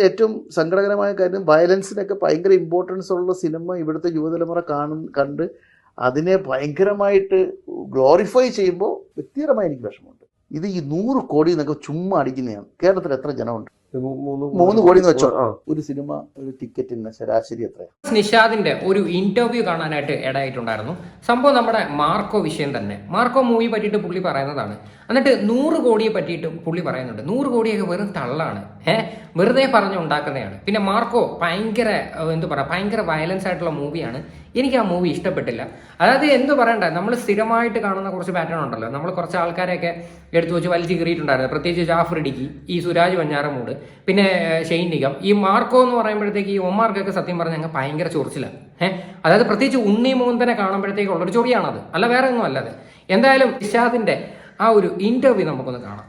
ഏറ്റവും സങ്കടകരമായ കാര്യം വയലൻസിനൊക്കെ ഭയങ്കര ഇമ്പോർട്ടൻസ് ഉള്ള സിനിമ ഇവിടുത്തെ യുവതലമുറ കാണും കണ്ട് അതിനെ ഭയങ്കരമായിട്ട് ഗ്ലോറിഫൈ ചെയ്യുമ്പോൾ വ്യക്തിപരമായി എനിക്ക് വിഷമമുണ്ട്. ഇത് ഈ നൂറ് കോടി എന്നൊക്കെ ചുമ്മാ അടിക്കുന്നതാണ്. കേരളത്തിൽ എത്ര ജനമുണ്ട്? മൂന്ന് കോടി എന്ന് വെച്ചോ? ഒരു സിനിമ ഒരു ടിക്കറ്റിന് ശരാശരി എത്രയാണ്? നിഷാദിന്റെ ഒരു ഇന്റർവ്യൂ കാണാനായിട്ട് ഇടയായിട്ടുണ്ടായിരുന്നു. സംഭവം നമ്മുടെ മാർക്കോ വിഷയം തന്നെ. മാർക്കോ മൂവി പറ്റിയിട്ട് പുള്ളി പറയുന്നതാണ്. എന്നിട്ട് നൂറ് കോടിയെ പറ്റിയിട്ട് പുള്ളി പറയുന്നുണ്ട്. നൂറ് കോടിയൊക്കെ വെറും തള്ളാണ്. ഏഹ്? വെറുതെ പറഞ്ഞുണ്ടാക്കുന്നതാണ് പിന്നെ മാർക്കോ ഭയങ്കര എന്ത് പറയുക ഭയങ്കര വയലൻസ് ആയിട്ടുള്ള മൂവിയാണ്. എനിക്ക് ആ മൂവി ഇഷ്ടപ്പെട്ടില്ല. അതായത് എന്ത് പറയണ്ട നമ്മൾ സ്ഥിരമായിട്ട് കാണുന്ന കുറച്ച് പാറ്റേൺ ഉണ്ടല്ലോ. നമ്മൾ കുറച്ച് ആൾക്കാരെയൊക്കെ എടുത്തു വെച്ച് വലിച്ചു കീറിയിട്ടുണ്ടായിരുന്നു. പ്രത്യേകിച്ച് ജാഫർ ഇടുക്കി ഈ സുരാജ് വഞ്ഞാറമൂട് പിന്നെ ഷെയ്ൻ നിഗം. ഈ മാർക്കോ എന്ന് പറയുമ്പോഴത്തേക്ക് ഈ ഒമാർക്കൊക്കെ സത്യം പറഞ്ഞാൽ ഞങ്ങൾ ഭയങ്കര ചൊറിച്ചിലാണ് ഏഹ് അതായത് പ്രത്യേകിച്ച് ഉണ്ണി മോന്തനെ കാണുമ്പോഴത്തേക്ക് ഉള്ളൊരു ചൊറിയാണത്. അല്ല വേറെ ഒന്നും അല്ലാതെ. എന്തായാലും ഇഷാദിന്റെ ആ ഒരു ഇന്റർവ്യൂ നമുക്കൊന്ന് കാണാം.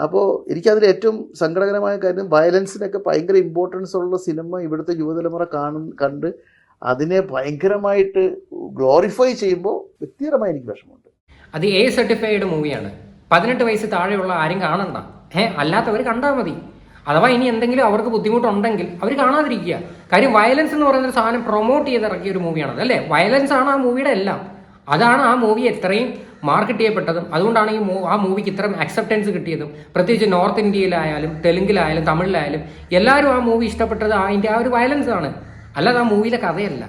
അപ്പോൾ എനിക്കതിൽ ഏറ്റവും സങ്കടകരമായ കാര്യം വയലൻസിനൊക്കെ ഭയങ്കര ഇമ്പോർട്ടൻസ് ഉള്ള സിനിമ ഇവിടുത്തെ യുവതലമുറ കാണും കണ്ട് അതിനെ ഭയങ്കരമായിട്ട് ഗ്ലോറിഫൈ ചെയ്യുമ്പോൾ വ്യക്തിപരമായി എനിക്ക് വിഷമമുണ്ട്. അത് എ സർട്ടിഫൈഡ് മൂവിയാണ് പതിനെട്ട് വയസ്സ് താഴെയുള്ള ആരും കാണണ്ട. ഏ അല്ലാത്തവർ കണ്ടാൽ മതി. അഥവാ ഇനി എന്തെങ്കിലും അവർക്ക് ബുദ്ധിമുട്ടുണ്ടെങ്കിൽ അവർ കാണാതിരിക്കുക. കാര്യം വയലൻസ് എന്ന് പറയുന്ന സാധനം പ്രൊമോട്ട് ചെയ്ത് ഇറക്കിയ ഒരു മൂവിയാണത് അല്ലേ? വയലൻസ് ആണ് ആ മൂവിയുടെ എല്ലാം. അതാണ് ആ മൂവി എത്രയും മാർക്കറ്റ് ചെയ്യപ്പെട്ടതും അതുകൊണ്ടാണ് ഈ ആ മൂവിക്ക് ഇത്രയും അക്സെപ്റ്റൻസ് കിട്ടിയതും. പ്രത്യേകിച്ച് നോർത്ത് ഇന്ത്യയിലായാലും തെലുങ്കിലായാലും തമിഴിലായാലും എല്ലാവരും ആ മൂവി ഇഷ്ടപ്പെട്ടത് അതിന്റെ ആ ഒരു വയലൻസ് ആണ്. അല്ലാതെ ആ മൂവിയിലെ കഥയല്ല.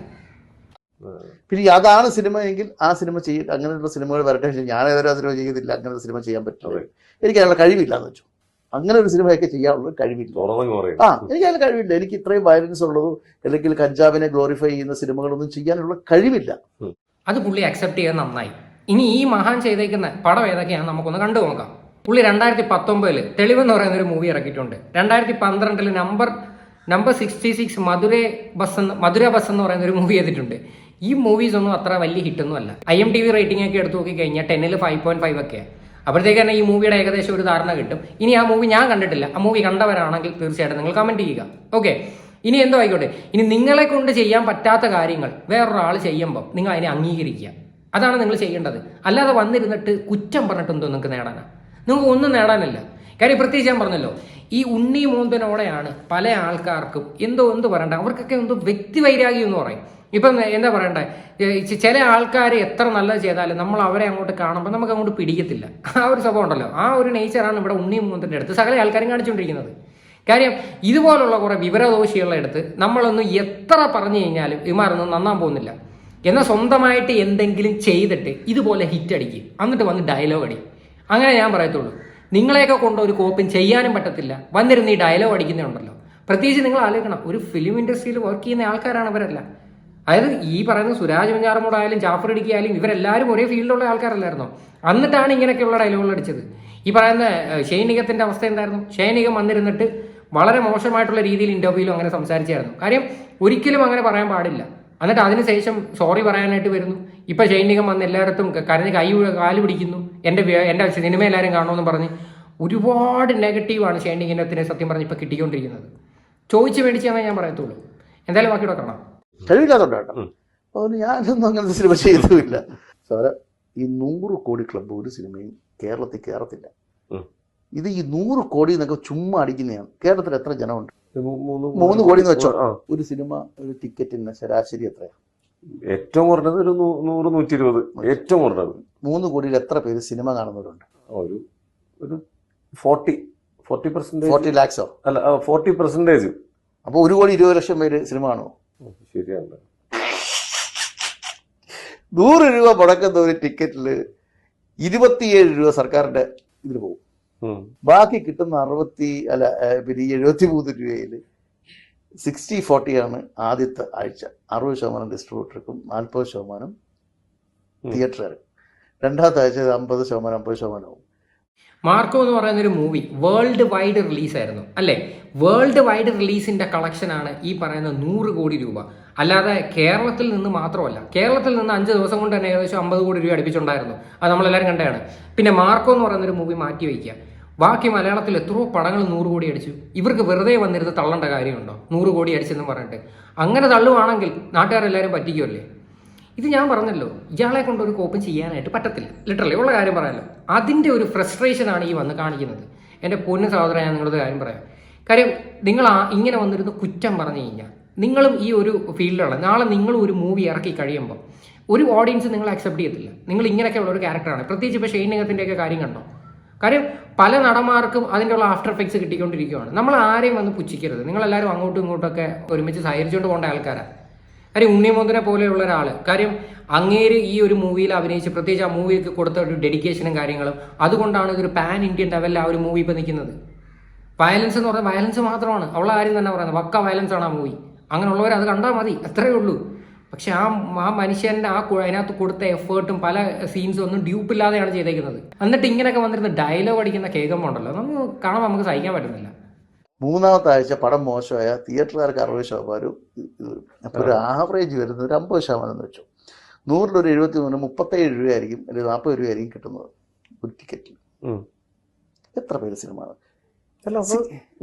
പിന്നെ അതാണ് സിനിമ എങ്കിൽ ആ സിനിമ ചെയ്യ അങ്ങനെയുള്ള സിനിമകൾ വരട്ടെ. പക്ഷേ ഞാൻ ഏതൊരു സിനിമ ചെയ്യുന്നില്ല അങ്ങനത്തെ സിനിമ ചെയ്യാൻ പറ്റുന്നത് എനിക്ക് അതിനുള്ള കഴിവില്ല എന്ന് വെച്ചു. അങ്ങനെ ഒരു സിനിമയൊക്കെ ചെയ്യാനുള്ള കഴിവില്ല. ആ എനിക്ക് അതിന് കഴിവില്ല. എനിക്ക് ഇത്രയും വയലൻസ് ഉള്ളതോ അല്ലെങ്കിൽ കഞ്ചാവിനെ ഗ്ലോറിഫൈ ചെയ്യുന്ന സിനിമകളൊന്നും ചെയ്യാനുള്ള കഴിവില്ല. അത് പുള്ളി അക്സെപ്റ്റ് ചെയ്യാൻ നന്നായി. ഇനി ഈ മഹാൻ ചെയ്തേക്കുന്ന പടം ഏതൊക്കെയാണ് നമുക്കൊന്ന് കണ്ടു നോക്കാം. പുള്ളി രണ്ടായിരത്തി പത്തൊമ്പതിൽ തെളിവെന്ന് പറയുന്ന ഒരു മൂവി ഇറക്കിയിട്ടുണ്ട്. രണ്ടായിരത്തി പന്ത്രണ്ടിൽ number number sixty six Madhura bus എന്ന് മധുര ബസ് എന്ന് പറയുന്ന ഒരു മൂവി ചെയ്തിട്ടുണ്ട് ഈ മൂവീസ് ഒന്നും അത്ര വലിയ ഹിറ്റൊന്നും അല്ല. I M D B rating ഒക്കെ എടുത്ത് നോക്കി കഴിഞ്ഞാൽ ടെന്നിൽ ഫൈവ് പോയിന്റ് ഫൈവ് ഒക്കെ. അപ്പോഴത്തേക്ക് തന്നെ ഈ മൂവിയുടെ ഏകദേശം ഒരു ധാരണ കിട്ടും. ഇനി ആ മൂവി ഞാൻ കണ്ടിട്ടില്ല. ആ മൂവി കണ്ടവരാണെങ്കിൽ തീർച്ചയായിട്ടും നിങ്ങൾ കമന്റ് ചെയ്യുക. ഓക്കെ ഇനി എന്തോ ആയിക്കോട്ടെ. ഇനി നിങ്ങളെ കൊണ്ട് ചെയ്യാൻ പറ്റാത്ത കാര്യങ്ങൾ വേറൊരാൾ ചെയ്യുമ്പോൾ നിങ്ങൾ അതിനെ അംഗീകരിക്കുക. അതാണ് നിങ്ങൾ ചെയ്യേണ്ടത്. അല്ലാതെ വന്നിരുന്നിട്ട് കുറ്റം പറഞ്ഞിട്ടൊന്നും നിങ്ങൾക്ക് നേടാനാ? നിങ്ങൾക്ക് ഒന്നും നേടാനല്ല. കാര്യം പ്രത്യേകിച്ച് ഞാൻ പറഞ്ഞല്ലോ ഈ ഉണ്ണി മോന്തനോടെയാണ് പല ആൾക്കാർക്കും എന്തോ എന്ത് പറയണ്ട അവർക്കൊക്കെ എന്തോ വ്യക്തിവൈരാഗ്യം എന്ന് പറയും. ഇപ്പം എന്താ പറയണ്ടേ ചില ആൾക്കാർ എത്ര നല്ലത് ചെയ്താലും നമ്മൾ അവരെ അങ്ങോട്ട് കാണുമ്പോൾ നമുക്ക് അങ്ങോട്ട് പിടിക്കത്തില്ല. ആ ഒരു സ്വഭാവം ഉണ്ടല്ലോ. ആ ഒരു നേച്ചറാണ് ഇവിടെ ഉണ്ണി മോന്തന്റെ അടുത്ത് സകല ആൾക്കാരും കാണിച്ചുകൊണ്ടിരിക്കുന്നത്. കാര്യം ഇതുപോലുള്ള കുറേ വിവരദോഷികളുടെ അടുത്ത് നമ്മളൊന്ന് എത്ര പറഞ്ഞു കഴിഞ്ഞാലും ഇമാരൊന്നും നന്നാൻ പോകുന്നില്ല. എന്നാൽ സ്വന്തമായിട്ട് എന്തെങ്കിലും ചെയ്തിട്ട് ഇതുപോലെ ഹിറ്റ് അടിക്കും. എന്നിട്ട് വന്ന് ഡയലോഗ് അടി. അങ്ങനെ ഞാൻ പറയത്തുള്ളൂ. നിങ്ങളെയൊക്കെ കൊണ്ട് ഒരു കോപ്പും ചെയ്യാനും പറ്റത്തില്ല. വന്നിരുന്ന് ഈ ഡയലോഗ് അടിക്കുന്നുണ്ടല്ലോ. പ്രത്യേകിച്ച് നിങ്ങൾ ആലോചിക്കണം. ഒരു ഫിലിം ഇൻഡസ്ട്രിയിൽ വർക്ക് ചെയ്യുന്ന ആൾക്കാരാണ് ഇവരെല്ലാം അതായത് ഈ പറയുന്ന സുരാജ് വെഞ്ഞാറമൂടായാലും ജാഫർ ഇടുക്കി ആയാലും ഇവരെല്ലാവരും ഒരേ ഫീൽഡിലുള്ള ആൾക്കാരല്ലായിരുന്നോ? എന്നിട്ടാണ് ഇങ്ങനെയൊക്കെയുള്ള ഡയലോഗുകൾ അടിച്ചത്. ഈ പറയുന്ന ഷൈനികത്തിന്റെ അവസ്ഥ എന്തായിരുന്നു? ഷൈനികം വന്നിരുന്നിട്ട് വളരെ മോശമായിട്ടുള്ള രീതിയിൽ ഇന്റർവ്യൂവിലും അങ്ങനെ സംസാരിച്ചായിരുന്നു. കാര്യം ഒരിക്കലും അങ്ങനെ പറയാൻ പാടില്ല. എന്നിട്ട് അതിനുശേഷം സോറി പറയാനായിട്ട് വരുന്നു. ഇപ്പൊ ഷൈനികം വന്ന് എല്ലായിടത്തും കരഞ്ഞ് കൈ കാൽ പിടിക്കുന്നു. എന്റെ എന്റെ എന്റെ സിനിമ എല്ലാവരും കാണുമെന്ന് പറഞ്ഞ് ഒരുപാട് നെഗറ്റീവാണ് ഷൈനികത്തിനെ സത്യം പറഞ്ഞ് ഇപ്പൊ കിട്ടിക്കൊണ്ടിരിക്കുന്നത്. ചോദിച്ചു മേടിച്ചാൽ ഞാൻ പറയത്തുള്ളൂ. എന്തായാലും ബാക്കിയുടെ കാണാം. കഴിവില്ലാത്തോണ്ട് കേട്ടോ. ഉം. അതുകൊണ്ട് ഞാനൊന്നും അങ്ങനത്തെ സിനിമ ചെയ്തുമില്ല. സാറ് ഈ നൂറ് കോടി ക്ലബ്ബ് ഒരു സിനിമയും കേരളത്തിൽ കയറത്തില്ല ഇത് ഈ നൂറ് കോടി എന്നൊക്കെ ചുമ്മാ അടിക്കുന്നതാണ്. കേരളത്തിൽ എത്ര ജനമുണ്ട്? മൂന്ന് മൂന്ന് കോടി എന്ന് വെച്ചോ? ഒരു സിനിമ ഒരു ടിക്കറ്റിന് ശരാശരി എത്രയാണ് ഏറ്റവും കുറഞ്ഞത് ഒരു നൂറ് നൂറ്റി ഇരുപത് ഏറ്റവും കുറഞ്ഞത്. മൂന്ന് കോടിയിൽ എത്ര പേര് സിനിമ കാണുന്നവരുണ്ട്? ഒരു ഒരു ഫോർട്ടി ഫോർട്ടി പെർസെന്റേജ്. ഫോർട്ടി ലാക്സോ? അല്ല ഫോർട്ടി പെർസെന്റേജ്. അപ്പോൾ ഒരു കോടി ഇരുപത് ലക്ഷം പേര് സിനിമ കാണുമോ? ശരിയാണ്. നൂറ് രൂപ മുടക്കുന്ന ഒരു ടിക്കറ്റിൽ ഇരുപത്തിയേഴ് രൂപ സർക്കാരിന്റെ ഇതിൽ പോകും. ബാക്കി കിട്ടുന്ന അറുപത്തി അല്ല പിന്നെ ഈ എഴുപത്തി മൂന്ന് രൂപയിൽ സിക്സ്റ്റി ഫോർട്ടിയാണ് ആദ്യത്തെ ആഴ്ച. അറുപത് ശതമാനം ഡിസ്ട്രിബ്യൂട്ടർക്കും നാൽപ്പത് ശതമാനം ഉം. തിയേറ്ററുകാർക്കും രണ്ടാമത്തെ ആഴ്ച അമ്പത് ശതമാനം അമ്പത് ശതമാനവും മാർക്കോ എന്ന് പറയുന്ന ഒരു മൂവി വേൾഡ് വൈഡ് റിലീസായിരുന്നു അല്ലേ? വേൾഡ് വൈഡ് റിലീസിന്റെ കളക്ഷനാണ് ഈ പറയുന്ന നൂറ് കോടി രൂപ. അല്ലാതെ കേരളത്തിൽ നിന്ന് മാത്രമല്ല കേരളത്തിൽ നിന്ന് അഞ്ച് ദിവസം കൊണ്ട് തന്നെ ഏകദേശം അമ്പത് കോടി രൂപ അടുപ്പിച്ചുണ്ടായിരുന്നു. അത് നമ്മളെല്ലാവരും കണ്ടതാണ്. പിന്നെ മാർക്കോ എന്ന് പറയുന്ന ഒരു മൂവി മാറ്റി വയ്ക്കുക. ബാക്കി മലയാളത്തിൽ എത്രയോ പടങ്ങൾ നൂറ് കോടി അടിച്ചു. ഇവർക്ക് വെറുതെ വന്നിരുന്ന് തള്ളേണ്ട കാര്യമുണ്ടോ? നൂറ് കോടി അടിച്ചെന്ന് പറഞ്ഞിട്ട്. അങ്ങനെ തള്ളുവാണെങ്കിൽ നാട്ടുകാരെല്ലാവരും പറ്റിക്കുമല്ലേ ഇത് ഞാൻ പറഞ്ഞല്ലോ ഇയാളെ കൊണ്ട് ഒരു കോപ്പം ചെയ്യാനായിട്ട് പറ്റത്തില്ല. ലിറ്ററലി ഉള്ള കാര്യം പറയാമല്ലോ അതിന്റെ ഒരു ഫ്രസ്ട്രേഷനാണ് ഈ വന്ന് കാണിക്കുന്നത്. എന്റെ പൊന്നു സഹോദരൻ ഞാൻ നിങ്ങളുടെ കാര്യം പറയാം. കാര്യം നിങ്ങൾ ആ ഇങ്ങനെ വന്നിരുന്ന് കുറ്റം പറഞ്ഞു കഴിഞ്ഞാൽ നിങ്ങളും ഈ ഒരു ഫീൽഡിലുള്ള നാളെ നിങ്ങളും ഒരു മൂവി ഇറക്കി കഴിയുമ്പോൾ ഒരു ഓഡിയൻസ് നിങ്ങൾ അക്സെപ്റ്റ് ചെയ്യത്തില്ല. നിങ്ങൾ ഇങ്ങനെയൊക്കെ ഉള്ള ഒരു ക്യാരക്ടറാണ് പ്രത്യേകിച്ച് ഇപ്പോൾ ഷെയ്നകത്തിന്റെയൊക്കെ കാര്യം കണ്ടോ? കാര്യം പല നടന്മാർക്കും അതിന്റെ ഉള്ള ആഫ്റ്റർ എഫക്ട്സ് കിട്ടിക്കൊണ്ടിരിക്കുകയാണ് നമ്മൾ ആരെയും വന്ന് പുച്ഛിക്കരുത്. നിങ്ങളെല്ലാവരും അങ്ങോട്ടും ഇങ്ങോട്ടൊക്കെ ഒരുമിച്ച് സഹകരിച്ചുകൊണ്ട് പോകേണ്ട ആൾക്കാരാണ് കാര്യം ഉണ്ണിമോന്തനെ പോലെയുള്ള ഒരാൾ കാര്യം അങ്ങേര് ഈ ഒരു മൂവിയിൽ അഭിനയിച്ച് പ്രത്യേകിച്ച് ആ മൂവിക്ക് കൊടുത്ത ഒരു ഡെഡിക്കേഷനും കാര്യങ്ങളും അതുകൊണ്ടാണ് ഇതൊരു പാൻ ഇന്ത്യൻ ലെവലിൽ ആ ഒരു മൂവി ഇപ്പോൾ നിൽക്കുന്നത്. വയലൻസ് എന്ന് പറഞ്ഞാൽ വയലൻസ് മാത്രമാണ്. അവളെ ആരും തന്നെ പറയുന്നത്. പക്ക വയലൻസ് ആണ് ആ മൂവി അങ്ങനെയുള്ളവർ അത് കണ്ടാൽ മതി. അത്രയേ ഉള്ളൂ. പക്ഷെ ആ ആ മനുഷ്യന്റെ ആ അതിനകത്ത് കൊടുത്ത എഫേർട്ടും പല സീൻസും ഒന്നും ഡ്യൂപ്പില്ലാതെയാണ് ചെയ്തേക്കുന്നത്. എന്നിട്ട് ഇങ്ങനെയൊക്കെ വന്നിരുന്ന ഡയലോഗ് അടിക്കുന്ന കേൾക്കുമ്പോൾ ഉണ്ടല്ലോ. നമുക്ക് കാണാൻ നമുക്ക് സഹിക്കാൻ പറ്റുന്നില്ല. മൂന്നാമത്തെ ആഴ്ച പടം മോശമായ തിയേറ്ററുകാർക്ക് അറുപത് ശതമാനം അപ്പോൾ ഒരു ആവറേജ് വരുന്നത് ഒരു അമ്പത് ശതമാനം എന്ന് വെച്ചു. നൂറിലൊരു എഴുപത്തി മൂന്ന് മുപ്പത്തേഴ് രൂപയായിരിക്കും അല്ലെങ്കിൽ നാൽപ്പത് രൂപയായിരിക്കും കിട്ടുന്നത് ഒരു ടിക്കറ്റിൽ എത്ര പേര് സിനിമ? അല്ല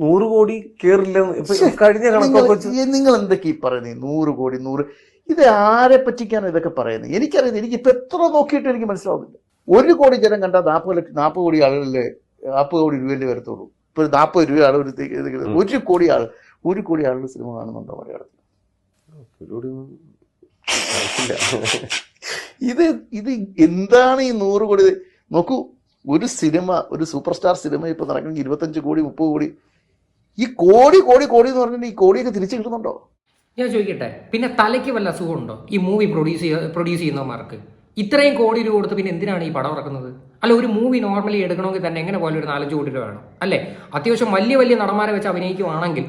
നൂറ് കോടി കേറില്ല ഇപ്പൊ കഴിഞ്ഞ കണക്കൊക്കെ വെച്ച് നിങ്ങൾ എന്തൊക്കെ ഈ പറയുന്നത് നൂറ് കോടി നൂറ് ഇത് ആരെ പറ്റിക്കാണ് ഇതൊക്കെ പറയുന്നത് എനിക്കറിയുന്നത് എനിക്ക് ഇപ്പൊ എത്ര നോക്കിയിട്ട് എനിക്ക് മനസ്സിലാവുന്നില്ല. ഒരു കോടി ജനം കണ്ടാൽ നാൽപ്പത് ലക്ഷം നാൽപ്പത് കോടി ആളുകളിലെ നാൽപ്പത് കോടി രൂപയല്ലേ വരത്തുള്ളൂ? ഇപ്പൊ ഒരു നാൽപ്പത് രൂപ ആൾ ഒരു ഒരു കോടി ആൾ ഒരു കോടി ആളുകൾ സിനിമ കാണുന്നുണ്ടോ മലയാളത്തിൽ. ഇത് ഇത് എന്താണ് ഈ നൂറ് കോടി? നോക്കൂ ഒരു സിനിമ ഒരു സൂപ്പർ സ്റ്റാർ സിനിമ ഇപ്പോൾ നടക്കണമെങ്കിൽ ഇരുപത്തഞ്ച് കോടി മുപ്പത് കോടി. ഈ കോടി കോടി കോടി എന്ന് പറഞ്ഞാൽ ഈ കോടിയൊക്കെ തിരിച്ചു കിട്ടുന്നുണ്ടോ? ഞാൻ ചോദിക്കട്ടെ? പിന്നെ തലയ്ക്ക് വല്ല അസുഖമുണ്ടോ ഈ മൂവി പ്രൊഡ്യൂസ് ചെയ്യ പ്രൊഡ്യൂസ് ചെയ്യുന്നവന്മാർക്ക്? ഇത്രയും കോടി രൂപ കൊടുത്ത് പിന്നെ എന്തിനാണ് ഈ പടം ഇറക്കുന്നത്? അല്ല ഒരു മൂവി നോർമലി എടുക്കണമെങ്കിൽ തന്നെ എങ്ങനെ പോലെ ഒരു നാലഞ്ച് കോടി രൂപ വേണം അല്ലേ? അത്യാവശ്യം വലിയ വലിയ നടന്മാരെ വെച്ച് അഭിനയിക്കുവാണെങ്കിൽ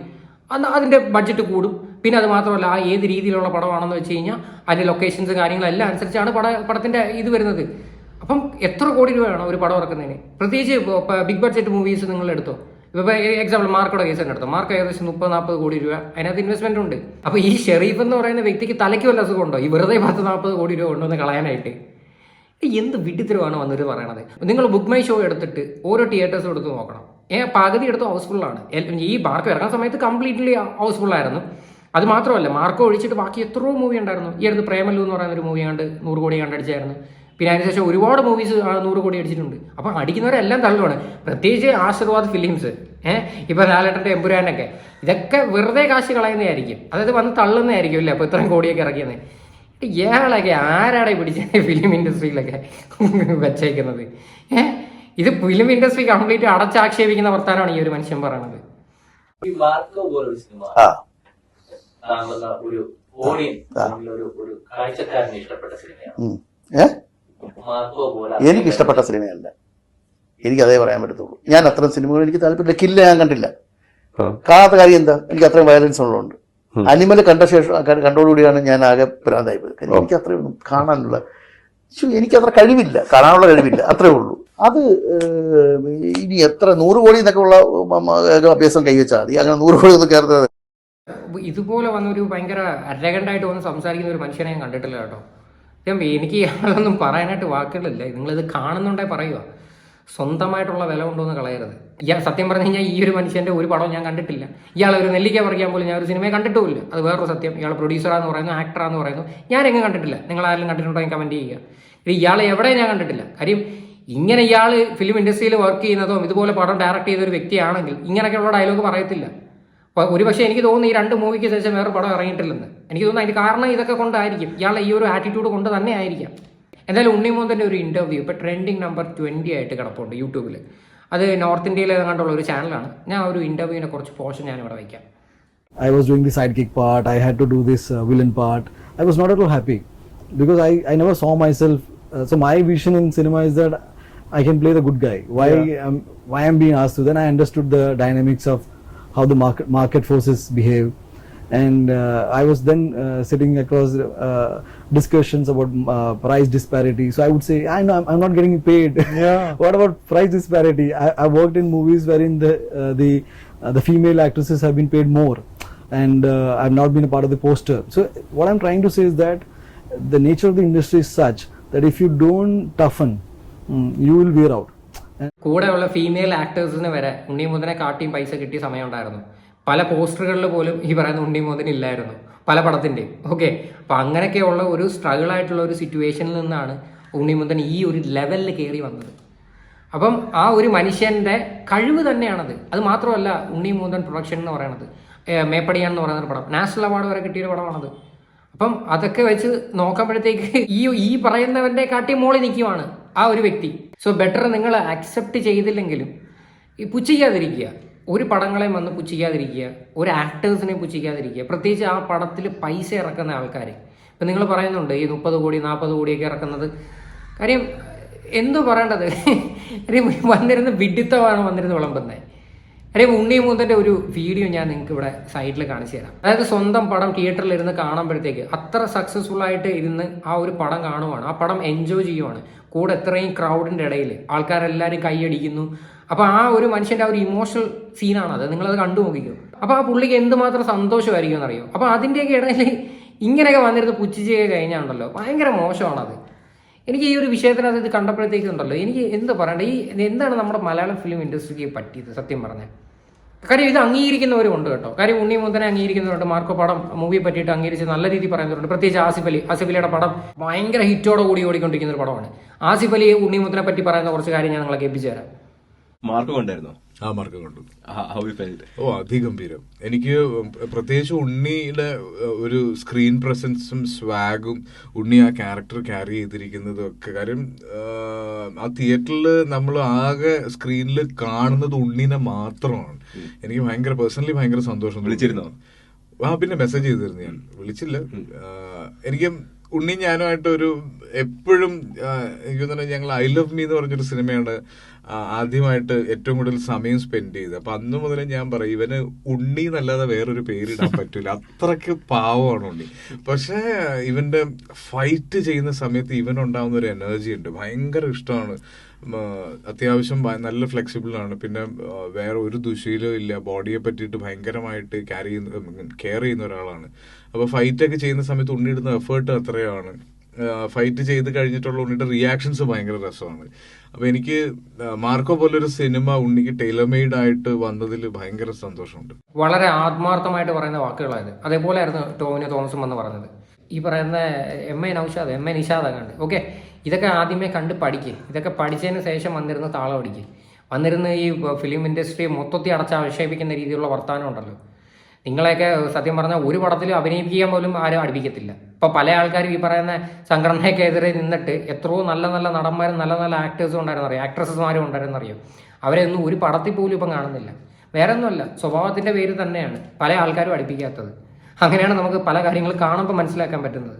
അന്ന് അതിന്റെ ബഡ്ജറ്റ് കൂടും. പിന്നെ അത് മാത്രമല്ല ആ ഏത് രീതിയിലുള്ള പടമാണെന്ന് വെച്ച് കഴിഞ്ഞാൽ അതിന്റെ ലൊക്കേഷൻസ് കാര്യങ്ങളെല്ലാം അനുസരിച്ചാണ് പട പടത്തിന്റെ ഇത് വരുന്നത്. അപ്പം എത്ര കോടി രൂപ വേണം ഒരു പടം ഇറക്കുന്നതിന്? പ്രത്യേകിച്ച് ബിഗ് ബഡ്ജറ്റ് മൂവീസ് നിങ്ങൾ എടുത്തോ? ഇപ്പൊ എക്സാമ്പിൾ മാർക്കോടെ കേസ് തന്നെ എടുത്തോ? മാർക്ക് ഏകദേശം മുപ്പത് നാൽപ്പത് കോടി രൂപ. അതിനകത്ത് ഇൻവെസ്റ്റ്മെന്റ് ഉണ്ട്. അപ്പോൾ ഈ ഷെറീഫ് എന്ന് പറയുന്ന വ്യക്തിക്ക് തലയ്ക്ക് വല്ല അസുഖമുണ്ടോ ഈ വെറുതെ പത്ത് നാൽപ്പത് കോടി രൂപ കൊണ്ടുവന്ന് കളയാനായിട്ട്. എന്ത് വിഡിത്തരമാണ് വന്നിട്ട് പറയണത്? നിങ്ങൾ ബുക്ക് മൈ ഷോ എടുത്തിട്ട് ഓരോ തിയേറ്റേഴ്സും എടുത്ത് നോക്കണം. ഏ പകുതി എടുത്ത് ഹൗസ്ഫുള്ളാണ് ഈ മാർക്ക് ഇറങ്ങുന്ന സമയത്ത് കംപ്ലീറ്റ്ലി ഹൗസ്ഫുള്ളായിരുന്നു അത് മാത്രമല്ല മാർക്കോ ഒഴിച്ചിട്ട് ബാക്കി എത്രയോ മൂവി ഉണ്ടായിരുന്നു. ഈ അടുത്ത് പ്രേമലു എന്ന് പറയുന്ന ഒരു മൂവി കണ്ട് നൂറ് കോടി കണ്ടടിച്ചായിരുന്നു പിന്നെ അതിനുശേഷം ഒരുപാട് മൂവീസ് നൂറ് കോടി അടിച്ചിട്ടുണ്ട്. അപ്പം അടിക്കുന്നവരെല്ലാം തള്ളുവാണ്. പ്രത്യേകിച്ച് ആശീർവാദ് ഫിലിംസ് ഏഹ് ഇപ്പം ലാലേട്ടന്റെ എമ്പുരാനൊക്കെ. ഇതൊക്കെ വെറുതെ കാശ് കളയുന്നതായിരിക്കും. അതായത് വന്ന് തള്ളുന്നതായിരിക്കും അല്ലേ അപ്പോൾ ഇത്രയും കോടിയൊക്കെ ഇറക്കിയെന്ന്. ഇയാളൊക്കെ ആരാടെ പിടിച്ച ഫിലിം ഇൻഡസ്ട്രിയിലൊക്കെ വെച്ചേക്കുന്നത്? ഏഹ് ഇത് ഫിലിം ഇൻഡസ്ട്രി കംപ്ലീറ്റ് അടച്ചാക്ഷേപിക്കുന്ന വർത്താനാണ് ഈ ഒരു മനുഷ്യൻ പറയണത്. ഈ മാർക്കോ പോലൊരു സിനിമ ആ. ഒരു ഓഡിയൻസ് ഒരു കാഴ്ചക്കാരന് ഇഷ്ടപ്പെട്ട സിനിമയാണ് എനിക്ക് ഇഷ്ടപ്പെട്ട സിനിമയല്ല. എനിക്ക് അതേ പറയാൻ പറ്റത്തുള്ളൂ. ഞാൻ അത്തരം സിനിമകൾ എനിക്ക് താല്പര്യമില്ല. കില്ല ഞാൻ കണ്ടില്ല. കാണാത്ത കാര്യം എന്താ? എനിക്ക് അത്രയും വയലൻസ് ഉള്ളതുകൊണ്ട്. അനിമൽ കണ്ട ശേഷം കണ്ടോടുകൂടിയാണ് ഞാൻ ആകെ ഭ്രാന്തായി പോയത് എനിക്ക് അത്രയൊന്നും കാണാനുള്ള എനിക്ക് അത്ര കഴിവില്ല. കാണാനുള്ള കഴിവില്ല. അത്രേ ഉള്ളൂ. അത് ഇനി എത്ര നൂറ് കോടി എന്നൊക്കെ ഉള്ള അഭ്യാസം കൈവച്ചാൽ മതി. അങ്ങനെ നൂറ് കോടി ഒന്നും കയറുന്നത് ഇതുപോലെ വന്നൊരു ഭയങ്കര അരകണ്ടായിട്ട് വന്ന് സംസാരിക്കുന്ന ഒരു മനുഷ്യനെ ഞാൻ കണ്ടിട്ടില്ല കേട്ടോ. എനിക്ക് ഇയാളൊന്നും പറയാനായിട്ട് വാക്കുകളില്ല. നിങ്ങളിത് കാണുന്നുണ്ടേ പറയുക. സ്വന്തമായിട്ടുള്ള വില കൊണ്ടുവന്ന് കളയരുത്. ഇയാൾ സത്യം പറഞ്ഞു കഴിഞ്ഞാൽ ഈ ഒരു മനുഷ്യന്റെ ഒരു പടം ഞാൻ കണ്ടിട്ടില്ല. ഇയാൾ ഒരു നെല്ലിക്ക പറിക്കാൻ പോലും ഞാൻ ഒരു സിനിമയെ കണ്ടിട്ടുമില്ല. അത് വേറൊരു സത്യം. ഇയാൾ പ്രൊഡ്യൂസറാന്ന് പറയുന്നു ആക്ടറാന്ന് പറയുന്നു. ഞാൻ എങ്ങനെ കണ്ടിട്ടില്ല. നിങ്ങൾ ആരെങ്കിലും കണ്ടിട്ടുണ്ടോ കമന്റ് ചെയ്യുക. ഇത് ഇയാളെ എവിടെ ഞാൻ കണ്ടിട്ടില്ല. കാര്യം ഇങ്ങനെ ഇയാൾ ഫിലിം ഇൻഡസ്ട്രിയിൽ വർക്ക് ചെയ്യുന്നതും ഇതുപോലെ പടം ഡയറക്ട് ചെയ്ത ഒരു വ്യക്തിയാണെങ്കിൽ ഇങ്ങനെയൊക്കെയുള്ള ഡയലോഗ് പറയത്തില്ല. ഒരുപക്ഷെ എനിക്ക് തോന്നുന്നു ഈ രണ്ട് മൂവിക്ക് ശേഷം വേറെ പടം ഇറങ്ങിയിട്ടില്ലെന്ന് എനിക്ക് തോന്നുന്നു അതിന് കാരണം ഇതൊക്കെ കൊണ്ടായിരിക്കും ഇയാളെ ഈ ഒരു ആറ്റിറ്റ്യൂഡ് കൊണ്ട് തന്നെ ആയിരിക്കാം എന്തായാലും തന്നെ ഒരു ഇന്റർവ്യൂ ഇപ്പൊ ട്രെൻഡിങ് നമ്പർ ട്വന്റി ആയിട്ട് കിടപ്പുണ്ട് യൂട്യൂബിൽ അത് നോർത്ത് ഇന്ത്യയിലെ കണ്ടുള്ള ഒരു ചാനലാണ് ഞാൻ ആ ഒരു ഇന്റർവ്യൂവിനെ കുറച്ച് പോർഷൻ ഞാൻ ഇവിടെ വയ്ക്കാം I was doing the side part. Part I had to do this villain part. I was not at all happy because I I never saw myself. Self so my vision in cinema is that I can play the good guy. Why um, why being asked to? Then I understood the dynamics of how the market market forces behave, and uh, I was then uh, sitting across uh, discussions about uh, price disparity. So I would say I know I'm, I'm not getting paid. Yeah. what about price disparity? I, I worked in movies wherein the uh, the uh, the female actresses have been paid more, and uh, I've not been a part of the poster. So what I'm trying to say is that the nature of the industry is such that if you don't toughen, mm, you will wear out. കൂടെയുള്ള female ആക്ടേഴ്സിന് വരെ ഉണ്ണിമുതനെ കാട്ടിയും പൈസ കിട്ടിയ സമയം ഉണ്ടായിരുന്നു പല പോസ്റ്ററുകളിൽ പോലും ഈ പറയുന്ന ഉണ്ണിമുതന് ഇല്ലായിരുന്നു. പല പടത്തിന്റെയും ഓക്കെ അപ്പൊ അങ്ങനെയൊക്കെയുള്ള ഒരു സ്ട്രഗിൾ ആയിട്ടുള്ള ഒരു സിറ്റുവേഷനിൽ നിന്നാണ് ഉണ്ണിമുതൻ ഈ ഒരു ലെവലിൽ കയറി വന്നത്. അപ്പം ആ ഒരു മനുഷ്യന്റെ കഴിവ് തന്നെയാണത്. അത് മാത്രമല്ല ഉണ്ണി മൂന്തൻ പ്രൊഡക്ഷൻ എന്ന് പറയുന്നത് മേപ്പടിയാൻ എന്ന് പറയുന്ന പടം. നാഷണൽ അവാർഡ് വരെ കിട്ടിയ ഒരു പടമാണത്. അപ്പം അതൊക്കെ വെച്ച് നോക്കുമ്പോഴത്തേക്ക് ഈ ഈ പറയുന്നവന്റെ കാട്ടി മോളിൽ നിൽക്കുവാണ് ആ ഒരു വ്യക്തി. സോ ബെറ്റർ നിങ്ങൾ അക്സെപ്റ്റ് ചെയ്തില്ലെങ്കിലും ഈ പുച്ഛിക്കാതിരിക്കുക. ഒരു പടങ്ങളെ വന്ന് പുച്ഛിക്കാതിരിക്കുക. ഒരു ആക്ടേഴ്സിനെ പുച്ഛിക്കാതിരിക്കുക. പ്രത്യേകിച്ച് ആ പടത്തിൽ പൈസ ഇറക്കുന്ന ആൾക്കാർ ഇപ്പം നിങ്ങൾ പറയുന്നുണ്ട് ഈ മുപ്പത് കോടി നാൽപ്പത് കോടിയൊക്കെ ഇറക്കുന്നത്. കാര്യം എന്തോ പറയേണ്ടത്? വന്നിരുന്ന് വിഡിത്തമാണ് വന്നിരുന്ന് വിളമ്പുന്നത്. കാര്യം ഉണ്ണി മൂന്നിന്റെ ഒരു വീഡിയോ ഞാൻ നിങ്ങൾക്ക് ഇവിടെ സൈഡിൽ കാണിച്ചു തരാം. അതായത് സ്വന്തം പടം തിയേറ്ററിൽ ഇരുന്ന് കാണുമ്പോഴത്തേക്ക് അത്ര സക്സസ്ഫുൾ ആയിട്ട് ഇരുന്ന് ആ ഒരു പടം കാണുവാണ്. ആ പടം എൻജോയ് ചെയ്യുവാണ്. കൂടെ എത്രയും ക്രൗഡിന്റെ ഇടയിൽ ആൾക്കാരെല്ലാവരും കൈയടിക്കുന്നു. അപ്പൊ ആ ഒരു മനുഷ്യന്റെ ആ ഒരു ഇമോഷണൽ സീനാണ് അത്. നിങ്ങളത് കണ്ടു നോക്കിക്കോ. അപ്പൊ ആ പുള്ളിക്ക് എന്തുമാത്രം സന്തോഷമായിരിക്കും എന്നറിയോ അപ്പൊ അതിന്റെയൊക്കെ ഇടയിൽ ഇങ്ങനെയൊക്കെ വന്നിരുന്ന് പുച്ഛിച്ച് കഴിഞ്ഞാണല്ലോ. ഭയങ്കര മോശമാണത്. എനിക്ക് ഈ ഒരു വിഷയത്തിനകത്ത് ഇത് കണ്ടപ്പോഴത്തേക്കുണ്ടല്ലോ എനിക്ക് എന്ത് പറയണ്ട? ഈ എന്താണ് നമ്മുടെ മലയാളം ഫിലിം ഇൻഡസ്ട്രിക്ക് പറ്റിയത്? സത്യം പറഞ്ഞാൽ. കാര്യം ഇത് അംഗീകരിക്കുന്നവരും ഉണ്ട് കേട്ടോ. കാര്യം ഉണ്ണി മുന്തനെ അംഗീകരിക്കുന്നവരുണ്ട്. മാർക്കോ പടം മൂവിയെ പറ്റിയിട്ട് അംഗീകരിച്ച് നല്ല രീതിയിൽ പറയുന്നവരുണ്ട്. പ്രത്യേകിച്ച് ആസിഫ് അലി. ആസിഫ് അലിയുടെ പടം ഭയങ്കര ഹിറ്റോടെ കൂടി ഓടിക്കൊണ്ടിരിക്കുന്ന ഒരു പടമാണ്. ആസിഫ് അലി ഉണ്ണി മുന്തനെ പറ്റി പറയുന്ന കുറച്ച് കാര്യം ഞാൻ നിങ്ങളെ കേൾപ്പിച്ചു തരാം. മാർക്ക് കൊണ്ടായിരുന്നോ? ആ മാർക്ക് കണ്ടു. ഓ അതിഗംഭീരം. എനിക്ക് പ്രത്യേകിച്ച് ഉണ്ണിയുടെ ഒരു സ്ക്രീൻ പ്രസൻസും സ്വാഗും ഉണ്ണി ആ ക്യാരക്ടർ ക്യാരി ചെയ്തിരിക്കുന്നതും ഒക്കെ കാര്യം ആ തിയേറ്ററിൽ നമ്മൾ ആകെ സ്ക്രീനിൽ കാണുന്നത് ഉണ്ണിനെ മാത്രമാണ്. എനിക്ക് ഭയങ്കര പേഴ്സണലി ഭയങ്കര സന്തോഷം. വിളിച്ചിരുന്നോ? ആ പിന്നെ മെസ്സേജ് ചെയ്തിരുന്നു ഞാൻ. വിളിച്ചില്ല. എനിക്ക് ഉണ്ണി ഞാനുമായിട്ട് ഒരു എപ്പോഴും എനിക്ക് തോന്നുന്നു ഞങ്ങൾ ഐ ലവ് മീ എന്ന് പറഞ്ഞൊരു സിനിമയാണ് ആദ്യമായിട്ട് ഏറ്റവും കൂടുതൽ സമയം സ്പെൻഡ് ചെയ്തത്. അപ്പൊ അന്ന് മുതലേ ഞാൻ പറയും ഇവന് ഉണ്ണി എന്നല്ലാതെ വേറൊരു പേരിടാൻ പറ്റൂല. അത്രയ്ക്ക് പാവമാണ് ഉണ്ണി. പക്ഷേ ഇവന്റെ ഫൈറ്റ് ചെയ്യുന്ന സമയത്ത് ഇവൻ ഉണ്ടാവുന്ന ഒരു എനർജി ഉണ്ട്. ഭയങ്കര ഇഷ്ടമാണ്. അത്യാവശ്യം നല്ല ഫ്ലെക്സിബിൾ ആണ്. പിന്നെ വേറെ ഒരു ദുശീലവും ഇല്ല. ബോഡിയെ പറ്റിയിട്ട് ഭയങ്കരമായിട്ട് ക്യാരി ചെയ്യുന്ന കെയർ ചെയ്യുന്ന ഒരാളാണ്. അപ്പോൾ ഫൈറ്റ് ഒക്കെ ചെയ്യുന്ന സമയത്ത് ഉണ്ണിയിടുന്ന എഫേർട്ട് അത്രയാണ്. ഫൈറ്റ് ചെയ്ത് കഴിഞ്ഞിട്ടുള്ള ഉണ്ണിയുടെ റിയാക്ഷൻസ് ഭയങ്കര രസമാണ്. അപ്പോൾ എനിക്ക് മാർക്കോ പോലൊരു സിനിമ ഉണ്ണിക്ക് ടെയിലർമെയ്ഡ് മെയ്ഡ് ആയിട്ട് വന്നതിൽ ഭയങ്കര സന്തോഷമുണ്ട്. വളരെ ആത്മാർത്ഥമായിട്ട് പറയുന്ന വാക്കുകളായത്. അതേപോലെ ആയിരുന്നു ടോവിനോ തോമസും എന്ന് പറഞ്ഞത്. ഈ പറയുന്ന M A Naushad M A Nishad കണ്ട് ഓക്കെ ഇതൊക്കെ ആദ്യമേ കണ്ട് പഠിക്കുക ഇതൊക്കെ പഠിച്ചതിന് ശേഷം വന്നിരുന്ന താളം അടിക്കുക വന്നിരുന്ന ഈ ഫിലിം ഇൻഡസ്ട്രി മൊത്തത്തിൽ അടച്ച് ആക്ഷേപിക്കുന്ന രീതിയിലുള്ള വർത്തമാനം ഉണ്ടല്ലോ. നിങ്ങളെയൊക്കെ സത്യം പറഞ്ഞാൽ ഒരു പടത്തിലും അഭിനയിപ്പിക്കാൻ പോലും ആരും അടുപ്പിക്കത്തില്ല. ഇപ്പൊ പല ആൾക്കാരും ഈ പറയുന്ന സംഘടനയ്ക്കെതിരെ നിന്നിട്ട് എത്രയോ നല്ല നല്ല നടന്മാരും നല്ല നല്ല ആക്ടേഴ്സും ഉണ്ടായിരുന്നറിയോ ആക്ട്രസസ്മാരും ഉണ്ടായിരുന്നു അറിയാം? അവരെയൊന്നും ഒരു പടത്തിൽ പോലും ഇപ്പം കാണുന്നില്ല. വേറെ ഒന്നുമല്ല സ്വഭാവത്തിന്റെ പേര് തന്നെയാണ് പല ആൾക്കാരും അടുപ്പിക്കാത്തത്. അങ്ങനെയാണ് നമുക്ക് പല കാര്യങ്ങൾ കാണുമ്പോൾ മനസ്സിലാക്കാൻ പറ്റുന്നത്.